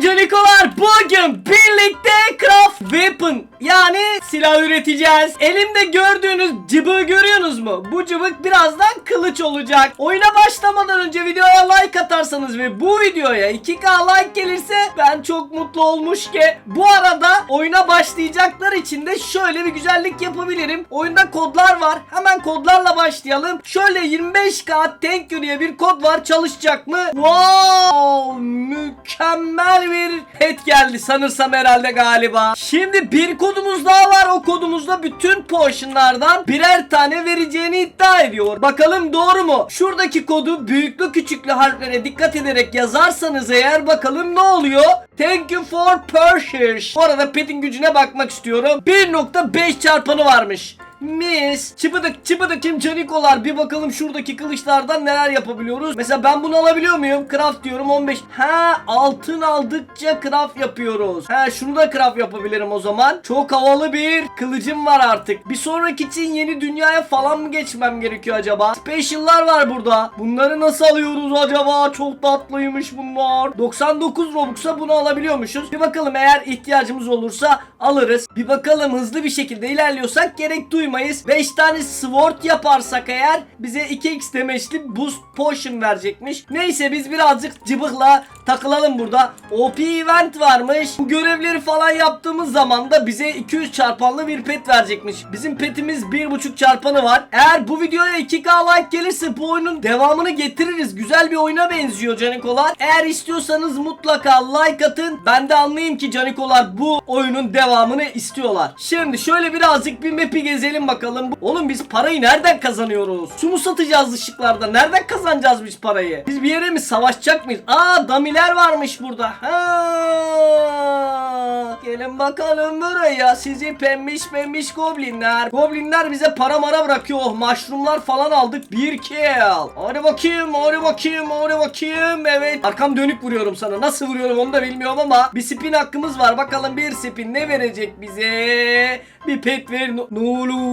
Selam canikolar. Bugün birlikte craft weapon yani silah üreteceğiz. Elimde gördüğünüz cıbığı görüyorsunuz mu? Bu cıbık birazdan kılıç olacak. Oyuna başlamadan önce videoya like atarsanız ve bu videoya 2k like gelirse ben çok mutlu olmuş ki. Bu arada oyuna başlayacaklar için de şöyle bir güzellik yapabilirim. Oyunda kodlar var. Hemen kodlarla başlayalım. Şöyle 25k thank diye bir kod var. Çalışacak mı? Wow! Mükemmel bir pet geldi sanırsam herhalde galiba. Şimdi bir kodumuz daha var. O kodumuzda bütün potionlardan birer tane vereceğini iddia ediyor. Bakalım doğru mu? Şuradaki kodu büyüklü küçüklü harflere dikkat ederek yazarsanız eğer bakalım ne oluyor? Thank you for purchase. Bu arada petin gücüne bakmak istiyorum. 1.5 çarpanı varmış. Mis. Çıbıdık çıbıdık kim canikolar. Bir bakalım şuradaki kılıçlardan neler yapabiliyoruz. Mesela ben bunu alabiliyor muyum? Craft diyorum 15. Ha altın aldıkça craft yapıyoruz. Ha şunu da craft yapabilirim o zaman. Çok havalı bir kılıcım var artık. Bir sonraki için yeni dünyaya falan mı geçmem gerekiyor acaba? Special'lar var burada. Bunları nasıl alıyoruz acaba? Çok tatlıymış bunlar. 99 Robux'a bunu alabiliyormuşuz. Bir bakalım eğer ihtiyacımız olursa alırız. Bir bakalım hızlı bir şekilde ilerliyorsak gerek duymayız. 5 tane sword yaparsak eğer bize 2x demeçli boost potion verecekmiş. Neyse biz birazcık cıbıkla takılalım burada. OP event varmış. Bu görevleri falan yaptığımız zaman da bize 200 çarpanlı bir pet verecekmiş. Bizim petimiz 1.5 çarpanı var. Eğer bu videoya 2k like gelirse bu oyunun devamını getiririz. Güzel bir oyuna benziyor canikolar. Eğer istiyorsanız mutlaka like atın. Ben de anlayayım ki canikolar bu oyunun devamını istiyorlar. Şimdi şöyle birazcık bir map'i gezelim bakalım. Oğlum biz parayı nereden kazanıyoruz? Su mu satacağız ışıklarda? Nereden kazanacağız biz parayı? Biz bir yere mi savaşacak mıyız? Aa damiler varmış burada. Ha. Gelin bakalım buraya sizi pembiş pembiş goblinler. Goblinler bize para mara bırakıyor. Oh, mushroomlar falan aldık. Bir kill. Hadi bakayım, hadi bakayım, hadi bakayım. Evet. Arkam dönük vuruyorum sana. Nasıl vuruyorum onu da bilmiyorum ama bir spin hakkımız var. Bakalım bir spin ne verecek bize? Bir pet ver. Ne olur.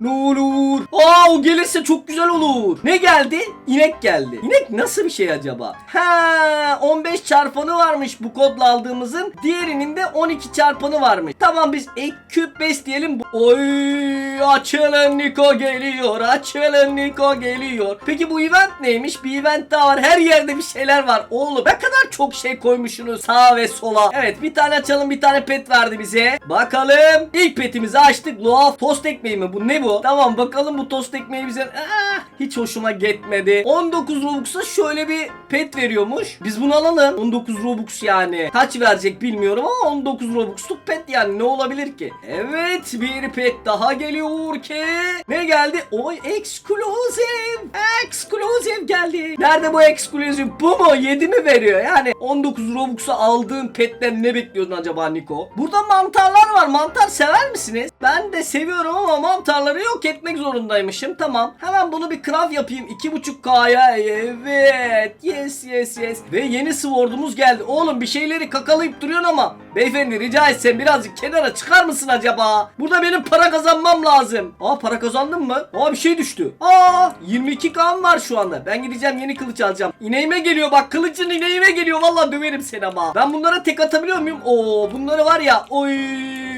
Ne olur. Aa o gelirse çok güzel olur. Ne geldi? İnek geldi. İnek nasıl bir şey acaba? Ha 15 çarpanı varmış bu kodla aldığımızın. Diğerinin de 12 çarpanı varmış. Tamam biz eküp bes diyelim. Oy açılın Niko geliyor. Açılın Niko geliyor. Peki bu event neymiş? Bir event daha var. Her yerde bir şeyler var. Oğlum ne kadar çok şey koymuşsunuz sağa ve sola. Evet bir tane açalım bir tane pet verdi bize. Bakalım. İlk petimizi açtık. Loaf tost ekmeği mi? Bu ne bu? Tamam bakalım bu tost ekmeği bize Aa, hiç hoşuma gitmedi. 19 Robux'a şöyle bir pet veriyormuş. Biz bunu alalım. 19 Robux yani. Kaç verecek bilmiyorum ama 19 Robux'luk pet yani ne olabilir ki? Evet bir pet daha geliyor ki. Ne geldi? Oy exclusive. Exclusive geldi. Nerede bu exclusive? Bu mu? 7 mi veriyor? Yani 19 Robux'a aldığın petten ne bekliyordun acaba Niko? Burada mantarlar var. Mantar sever misiniz? Ben de seviyorum ama mantarları yok etmek zorundaymışım. Tamam. Hemen bunu bir craft yapayım. 2.5K'ya. Evet. Yes yes yes. Ve yeni sword'umuz geldi. Oğlum bir şeyleri kakalayıp duruyorsun ama. Beyefendi rica etsem birazcık kenara çıkar mısın acaba? Burada benim para kazanmam lazım. Aa para kazandım mı? Aa bir şey düştü. Aa 22K'm var şu anda. Ben gideceğim yeni kılıç alacağım. İneğime geliyor bak kılıcın ineğime geliyor. Vallahi döverim seni ama. Ben bunlara tek atabiliyor muyum? Oo bunları var ya. Oy.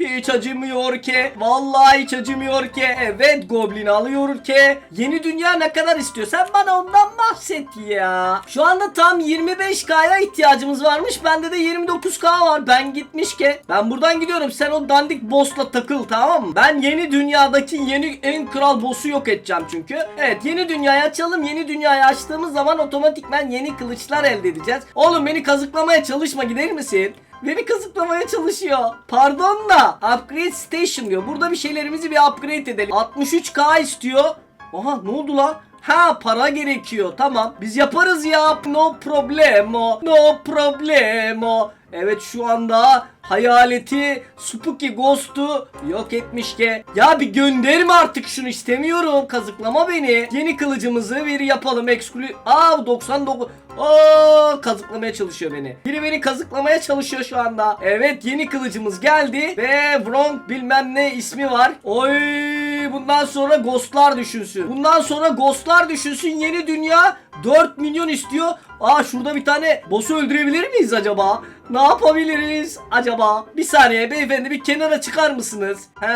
Hiç acımıyor ki. Vallahi hiç acımıyor ki. Evet Goblin alıyor ki. Yeni dünya ne kadar istiyor? Sen bana ondan bahset ya. Şu anda tam 25K'ya ihtiyacımız varmış. Bende de 29K var. Ben gitmiş ki. Ben buradan gidiyorum. Sen o dandik boss'la takıl tamam mı? Ben yeni dünyadaki yeni en kral boss'u yok edeceğim çünkü. Evet yeni dünyayı açalım. Yeni dünyayı açtığımız zaman otomatikman yeni kılıçlar elde edeceğiz. Oğlum beni kazıklamaya çalışma gider misin? Beni kazıklamaya çalışıyor. Pardon da upgrade station diyor. Burada bir şeylerimizi bir upgrade edelim. 63k istiyor. Aha ne oldu lan? Ha para gerekiyor tamam. Biz yaparız ya. No problemo. No problemo. Evet şu anda hayaleti Spooky Ghost'u yok etmiş ki. Ya bir gönderme artık şunu istemiyorum. Kazıklama beni. Yeni kılıcımızı bir yapalım. Exclu... Aa 99. Aa kazıklamaya çalışıyor beni. Biri beni kazıklamaya çalışıyor şu anda. Evet yeni kılıcımız geldi ve Bronk bilmem ne ismi var. Oy bu Bundan sonra ghostlar düşünsün. Bundan sonra ghostlar düşünsün. Yeni dünya 4 milyon istiyor. Aa şurada bir tane boss'u öldürebilir miyiz acaba? Ne yapabiliriz acaba? Bir saniye beyefendi bir kenara çıkar mısınız? He,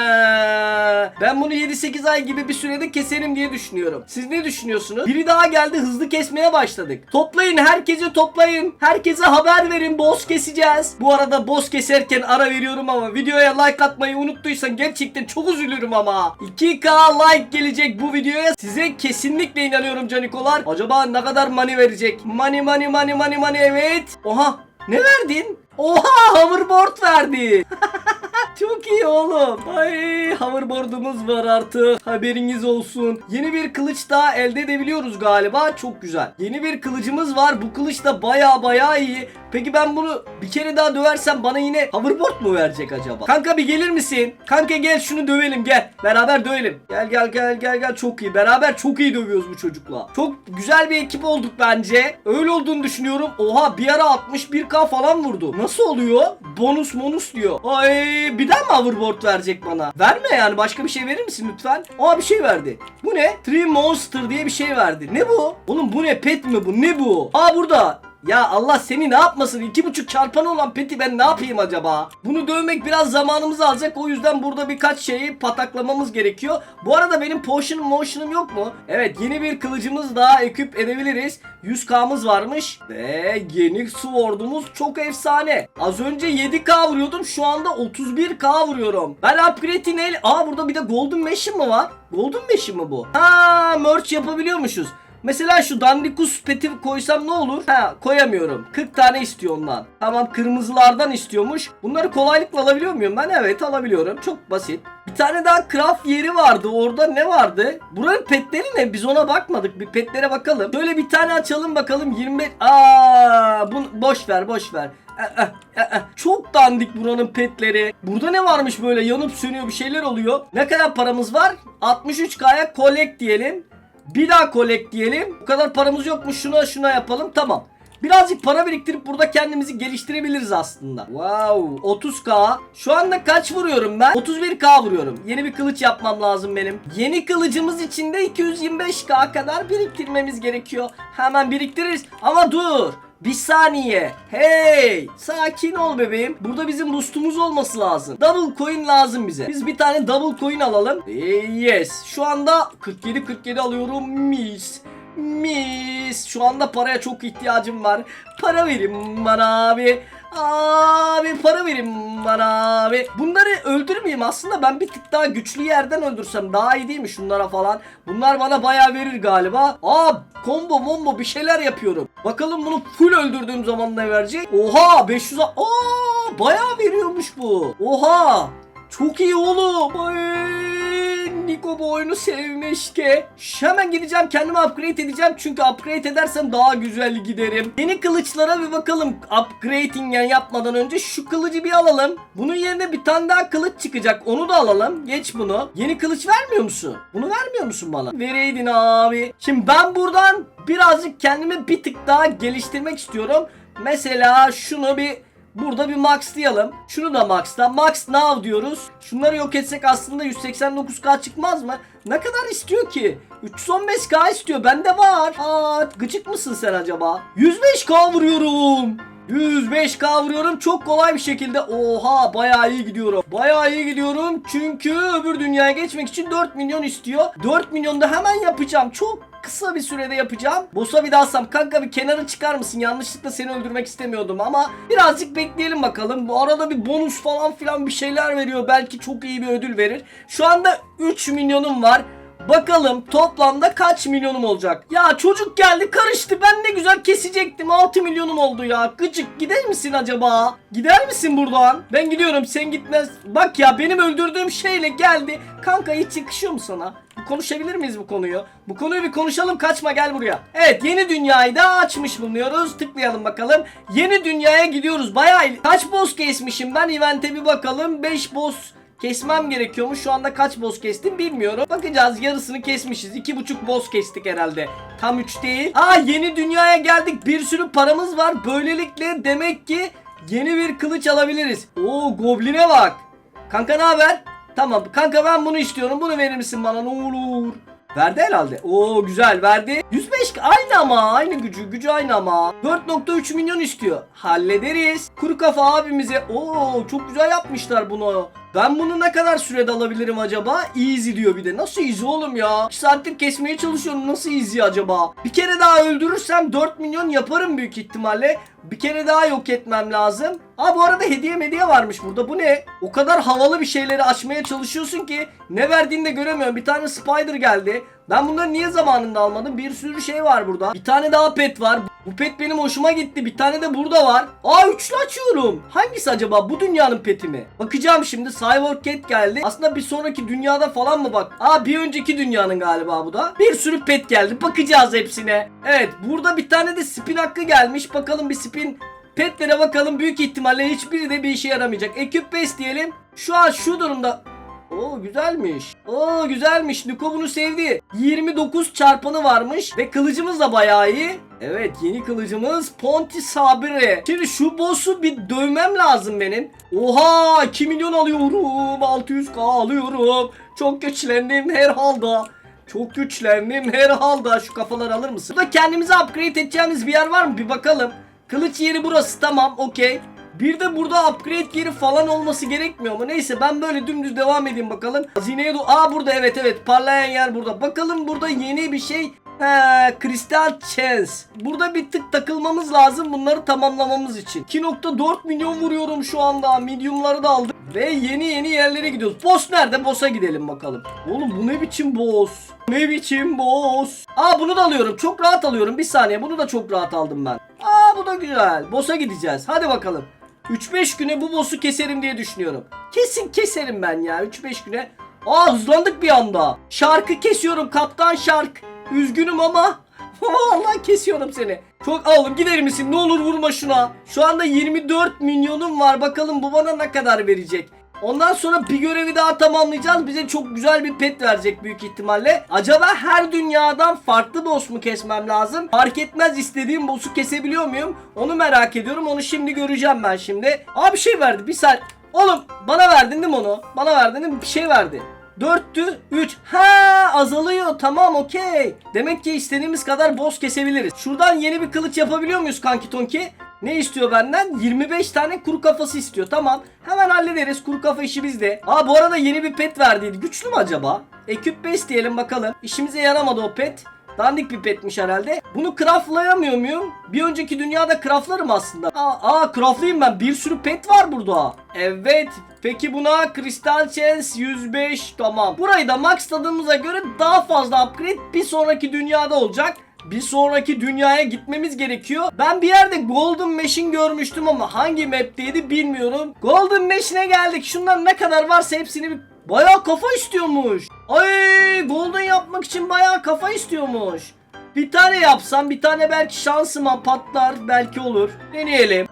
ben bunu 7-8 ay gibi bir sürede keserim diye düşünüyorum. Siz ne düşünüyorsunuz? Biri daha geldi hızlı kesmeye başladık. Toplayın herkesi toplayın. Herkese haber verin boss keseceğiz. Bu arada boss keserken ara veriyorum ama videoya like atmayı unuttuysan gerçekten çok üzülürüm ama. 2k like gelecek bu videoya. Size kesinlikle inanıyorum canikolar. Acaba ne kadar money verecek? Money money money money money evet. Oha ne verdin? Oha hoverboard verdi. Çok iyi oğlum. Ay hoverboard'umuz var artık. Haberiniz olsun. Yeni bir kılıç daha elde edebiliyoruz galiba. Çok güzel. Yeni bir kılıcımız var. Bu kılıç da baya baya iyi. Peki ben bunu bir kere daha döversem bana yine hoverboard mu verecek acaba? Kanka bir gelir misin? Kanka gel şunu dövelim gel. Beraber dövelim. Gel gel gel gel gel çok iyi. Beraber çok iyi dövüyoruz bu çocukla. Çok güzel bir ekip olduk bence. Öyle olduğunu düşünüyorum. Oha bir ara 61k falan vurdu. Nasıl oluyor? Bonus bonus diyor. Ay bir daha mı hoverboard verecek bana? Verme yani başka bir şey verir misin lütfen? Aa bir şey verdi. Bu ne? Tree Monster diye bir şey verdi. Ne bu? Oğlum bu ne? Pet mi bu? Ne bu? Aa burada. Ya Allah seni ne yapmasın? İki buçuk çarpanı olan peti ben ne yapayım acaba? Bunu dövmek biraz zamanımızı alacak. O yüzden burada birkaç şeyi pataklamamız gerekiyor. Bu arada benim potion motion'um yok mu? Evet yeni bir kılıcımız daha ekip edebiliriz. 100k'mız varmış. Ve yeni sword'umuz çok efsane. Az önce 7k vuruyordum. Şu anda 31k vuruyorum. Ben upgrade'in el... Aa burada bir de golden mesh'im mi var? Golden mesh'im mi bu? Ha merch yapabiliyormuşuz. Mesela şu dandikus peti koysam ne olur? Ha koyamıyorum. 40 tane istiyor ondan. Tamam kırmızılardan istiyormuş. Bunları kolaylıkla alabiliyor muyum ben? Evet alabiliyorum. Çok basit. Bir tane daha craft yeri vardı. Orada ne vardı? Buranın petleri ne? Biz ona bakmadık. Bir petlere bakalım. Şöyle bir tane açalım bakalım. 25... Aa, bu boş ver, boş ver. Eh, eh, eh. Çok dandik buranın petleri. Burada ne varmış böyle yanıp sönüyor bir şeyler oluyor. Ne kadar paramız var? 63k'ya collect diyelim. Bir daha collect diyelim. Bu kadar paramız yokmuş. Şuna şuna yapalım. Tamam. Birazcık para biriktirip burada kendimizi geliştirebiliriz aslında. Wow 30k. Şu anda kaç vuruyorum ben? 31k vuruyorum. Yeni bir kılıç yapmam lazım benim. Yeni kılıcımız için de 225k kadar biriktirmemiz gerekiyor. Hemen biriktiririz. Ama dur. Bir saniye. Hey! Sakin ol bebeğim. Burada bizim boostumuz olması lazım. Double coin lazım bize. Biz bir tane double coin alalım. Yes. Şu anda 47 47 alıyorum. Mis. Mis. Şu anda paraya çok ihtiyacım var. Para verin bana abi. Abi para verin bana abi. Bunları öldürmeyeyim aslında ben bir tık daha güçlü yerden öldürsem daha iyi değil mi şunlara falan. Bunlar bana bayağı verir galiba. Aa combo mombo bir şeyler yapıyorum. Bakalım bunu full öldürdüğüm zaman ne verecek? Oha 500 Aa bayağı veriyormuş bu. Oha çok iyi oğlum. Ay, Niko bu oyunu sevmiş ki. Hemen gideceğim kendimi upgrade edeceğim. Çünkü upgrade edersem daha güzel giderim. Yeni kılıçlara bir bakalım. Upgrading yani yapmadan önce şu kılıcı bir alalım. Bunun yerine bir tane daha kılıç çıkacak. Onu da alalım. Geç bunu. Yeni kılıç vermiyor musun? Bunu vermiyor musun bana? Vereydin abi. Şimdi ben buradan birazcık kendimi bir tık daha geliştirmek istiyorum. Mesela şunu bir Burada bir max diyelim. Şunu da max'ta. Max now diyoruz. Şunları yok etsek aslında 189k çıkmaz mı? Ne kadar istiyor ki? 315k istiyor. Bende var. Aa, gıcık mısın sen acaba? 105k vuruyorum. 105k vuruyorum çok kolay bir şekilde. Oha bayağı iyi gidiyorum. Bayağı iyi gidiyorum. Çünkü öbür dünyaya geçmek için 4 milyon istiyor. 4 milyonu da hemen yapacağım. Çok kısa bir sürede yapacağım. Daha alsam kanka bir kenara çıkar mısın? Yanlışlıkla seni öldürmek istemiyordum ama birazcık bekleyelim bakalım. Bu arada bir bonus falan filan bir şeyler veriyor. Belki çok iyi bir ödül verir. Şu anda 3 milyonum var. Bakalım toplamda kaç milyonum olacak? Ya çocuk geldi karıştı. Ben ne güzel kesecektim. 6 milyonum oldu ya. Gıcık gider misin acaba? Gider misin buradan? Ben gidiyorum sen gitmez. Bak ya benim öldürdüğüm şeyle geldi. Kanka hiç yakışıyor mu sana? Konuşabilir miyiz bu konuyu? Bu konuyu bir konuşalım kaçma gel buraya. Evet yeni dünyayı da açmış bulunuyoruz. Tıklayalım bakalım. Yeni dünyaya gidiyoruz. Bayağı. Kaç boss kesmişim ben? Event'e bir bakalım. 5 boss Kesmem gerekiyormuş. Şu anda kaç boss kestim bilmiyorum. Bakacağız yarısını kesmişiz. iki buçuk boss kestik herhalde. Tam 3 değil. Aa yeni dünyaya geldik. Bir sürü paramız var. Böylelikle demek ki yeni bir kılıç alabiliriz. Oo gobline bak. Kanka ne haber? Tamam kanka ben bunu istiyorum. Bunu verir misin bana ne olur? Verdi herhalde. Oo güzel verdi. 105 aynı ama aynı gücü. Gücü aynı ama. 4.3 milyon istiyor. Hallederiz. Kuru kafa abimize. Oo çok güzel yapmışlar bunu. Ben bunu ne kadar sürede alabilirim acaba? Easy diyor bir de. Nasıl easy oğlum ya? 2 saattir kesmeye çalışıyorum. Nasıl easy acaba? Bir kere daha öldürürsem 4 milyon yaparım büyük ihtimalle. Bir kere daha yok etmem lazım. Ha bu arada hediye hediye varmış burada. Bu ne? O kadar havalı bir şeyleri açmaya çalışıyorsun ki ne verdiğini de göremiyorum. Bir tane spider geldi. Ben bunları niye zamanında almadım? Bir sürü şey var burada. Bir tane daha pet var. Bu pet benim hoşuma gitti. Bir tane de burada var. Aa üçlü açıyorum. Hangisi acaba? Bu dünyanın peti mi? Bakacağım şimdi. Cyborg Cat geldi. Aslında bir sonraki dünyada falan mı bak? Aa bir önceki dünyanın galiba bu da. Bir sürü pet geldi. Bakacağız hepsine. Evet burada bir tane de spin hakkı gelmiş. Bakalım bir spin Petlere bakalım büyük ihtimalle hiçbiri de bir işe yaramayacak. Ekip 5 diyelim. Şu an şu durumda Oo güzelmiş. Oo güzelmiş. Niko bunu sevdi. 29 çarpanı varmış ve kılıcımız da bayağı iyi. Evet yeni kılıcımız Ponti Sabire. Şimdi şu boss'u bir dövmem lazım benim. Oha 2 milyon alıyorum. 600k alıyorum. Çok güçlendim herhalde. Çok güçlendim herhalde. Şu kafaları alır mısın? Burada kendimize upgrade edeceğimiz bir yer var mı? Bir bakalım. Kılıç yeri burası tamam okey. Bir de burada upgrade yeri falan olması gerekmiyor mu? Neyse ben böyle dümdüz devam edeyim bakalım. Hazineye do- Aa burada evet evet parlayan yer burada. Bakalım burada yeni bir şey. He, Crystal Chance. Burada bir tık takılmamız lazım bunları tamamlamamız için. 2.4 milyon vuruyorum şu anda. Medium'ları da aldım. Ve yeni yeni yerlere gidiyoruz. Boss nerede? Boss'a gidelim bakalım. Oğlum bu ne biçim boss? Ne biçim boss? Aa bunu da alıyorum. Çok rahat alıyorum. Bir saniye bunu da çok rahat aldım ben. Aa bu da güzel. Boss'a gideceğiz. Hadi bakalım. 3-5 güne bu boss'u keserim diye düşünüyorum. Kesin keserim ben ya 3-5 güne. Aa hızlandık bir anda. Şarkı kesiyorum kaptan şark. Üzgünüm ama. Vallahi kesiyorum seni. Çok oğlum gider misin? Ne olur vurma şuna. Şu anda 24 milyonum var. Bakalım bu bana ne kadar verecek. Ondan sonra bir görevi daha tamamlayacağız. Bize çok güzel bir pet verecek büyük ihtimalle. Acaba her dünyadan farklı boss mu kesmem lazım? Fark etmez istediğim boss'u kesebiliyor muyum? Onu merak ediyorum. Onu şimdi göreceğim ben şimdi. Aa bir şey verdi. Bir saat. Oğlum bana verdin değil mi onu? Bana verdin değil mi? Bir şey verdi. 4'tü 3. Ha azalıyor. Tamam okey. Demek ki istediğimiz kadar boss kesebiliriz. Şuradan yeni bir kılıç yapabiliyor muyuz kanki tonki? Ne istiyor benden? 25 tane kuru kafası istiyor. Tamam. Hemen hallederiz. Kuru kafa işi bizde. Aa bu arada yeni bir pet verdiydi. Güçlü mü acaba? Ekip 5 diyelim bakalım. İşimize yaramadı o pet. Dandik bir petmiş herhalde. Bunu craftlayamıyor muyum? Bir önceki dünyada craftlarım aslında. Aa, aa craftlayayım ben. Bir sürü pet var burada. Evet. Peki buna Crystal Chance 105 tamam. Burayı da maxladığımıza göre daha fazla upgrade bir sonraki dünyada olacak. Bir sonraki dünyaya gitmemiz gerekiyor. Ben bir yerde Golden Mash'in görmüştüm ama hangi map'teydi bilmiyorum. Golden Mash'ine geldik. Şundan ne kadar varsa hepsini bir Bayağı kafa istiyormuş. Ay golden yapmak için bayağı kafa istiyormuş. Bir tane yapsam bir tane belki şansıma patlar belki olur. Deneyelim.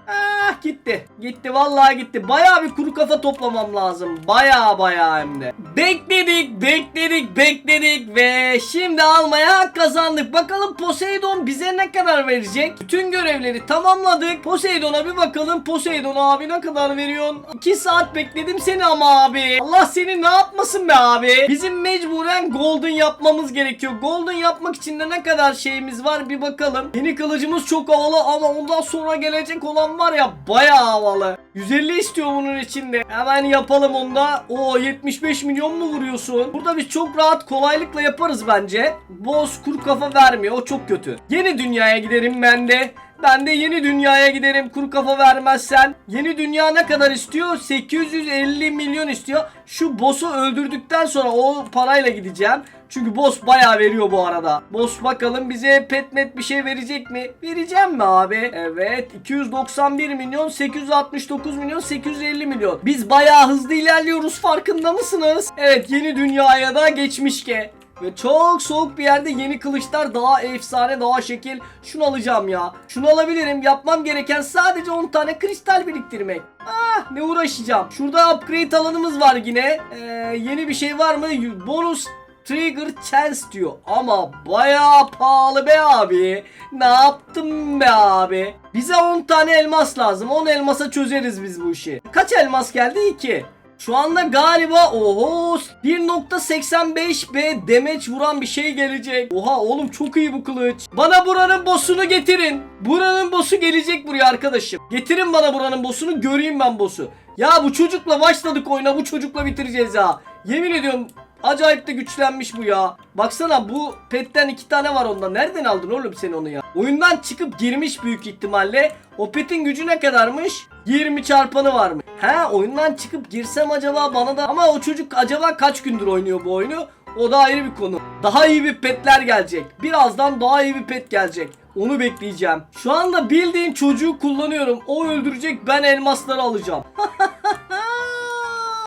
Ah gitti. Gitti vallahi gitti. Bayağı bir kuru kafa toplamam lazım. Bayağı bayağı hem de. Bekledik bekledik bekledik ve şimdi almaya kazandık. Bakalım Poseidon bize ne kadar verecek? Bütün görevleri tamamladık. Poseidon'a bir bakalım. Poseidon abi ne kadar veriyorsun? 2 saat bekledim seni ama abi. Allah seni ne yapmasın be abi. Bizim mecburen golden yapmamız gerekiyor. Golden yapmak için de ne kadar şeyimiz var bir bakalım. Yeni kılıcımız çok havalı ama ondan sonra gelecek olan var ya bayağı havalı. 150 istiyor bunun içinde. Hemen yapalım onda. O 75 milyon mu vuruyorsun? Burada biz çok rahat kolaylıkla yaparız bence. Boss kuru kafa vermiyor. O çok kötü. Yeni dünyaya giderim ben de. Ben de yeni dünyaya giderim kuru kafa vermezsen. Yeni dünya ne kadar istiyor? 850 milyon istiyor. Şu boss'u öldürdükten sonra o parayla gideceğim. Çünkü boss bayağı veriyor bu arada. Boss bakalım bize petmet bir şey verecek mi? Vereceğim mi abi? Evet 291 milyon 869 milyon 850 milyon. Biz bayağı hızlı ilerliyoruz farkında mısınız? Evet yeni dünyaya da geçmiş ki. Ve çok soğuk bir yerde yeni kılıçlar daha efsane daha şekil. Şunu alacağım ya. Şunu alabilirim. Yapmam gereken sadece 10 tane kristal biriktirmek. Ah ne uğraşacağım. Şurada upgrade alanımız var yine. Ee, yeni bir şey var mı? Bonus Trigger Chance diyor. Ama bayağı pahalı be abi. Ne yaptım be abi? Bize 10 tane elmas lazım. 10 elmasa çözeriz biz bu işi. Kaç elmas geldi? 2. Şu anda galiba oho 1.85B demeç vuran bir şey gelecek. Oha oğlum çok iyi bu kılıç. Bana buranın boss'unu getirin. Buranın boss'u gelecek buraya arkadaşım. Getirin bana buranın boss'unu göreyim ben boss'u. Ya bu çocukla başladık oyuna bu çocukla bitireceğiz ha. Yemin ediyorum Acayip de güçlenmiş bu ya. Baksana bu petten iki tane var onda. Nereden aldın oğlum sen onu ya? Oyundan çıkıp girmiş büyük ihtimalle. O petin gücü ne kadarmış? 20 çarpanı var mı? He oyundan çıkıp girsem acaba bana da... Ama o çocuk acaba kaç gündür oynuyor bu oyunu? O da ayrı bir konu. Daha iyi bir petler gelecek. Birazdan daha iyi bir pet gelecek. Onu bekleyeceğim. Şu anda bildiğin çocuğu kullanıyorum. O öldürecek ben elmasları alacağım.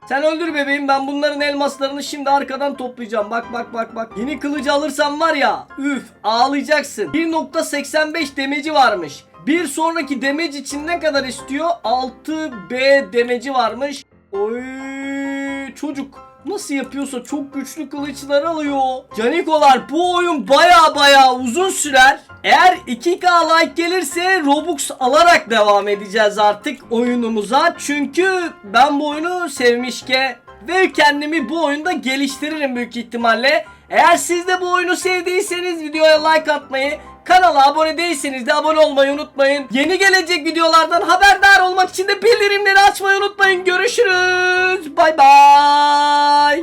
Sen öldür bebeğim ben bunların elmaslarını şimdi arkadan toplayacağım. Bak bak bak bak. Yeni kılıcı alırsam var ya üf ağlayacaksın. 1.85 demeci varmış. Bir sonraki demeci için ne kadar istiyor? 6B demeci varmış. Oy çocuk nasıl yapıyorsa çok güçlü kılıçlar alıyor. Canikolar bu oyun baya baya uzun sürer. Eğer 2K like gelirse Robux alarak devam edeceğiz artık oyunumuza. Çünkü ben bu oyunu sevmişke ve kendimi bu oyunda geliştiririm büyük ihtimalle. Eğer siz de bu oyunu sevdiyseniz videoya like atmayı, Kanala abone değilseniz de abone olmayı unutmayın. Yeni gelecek videolardan haberdar olmak için de bildirimleri açmayı unutmayın. Görüşürüz. Bay bay.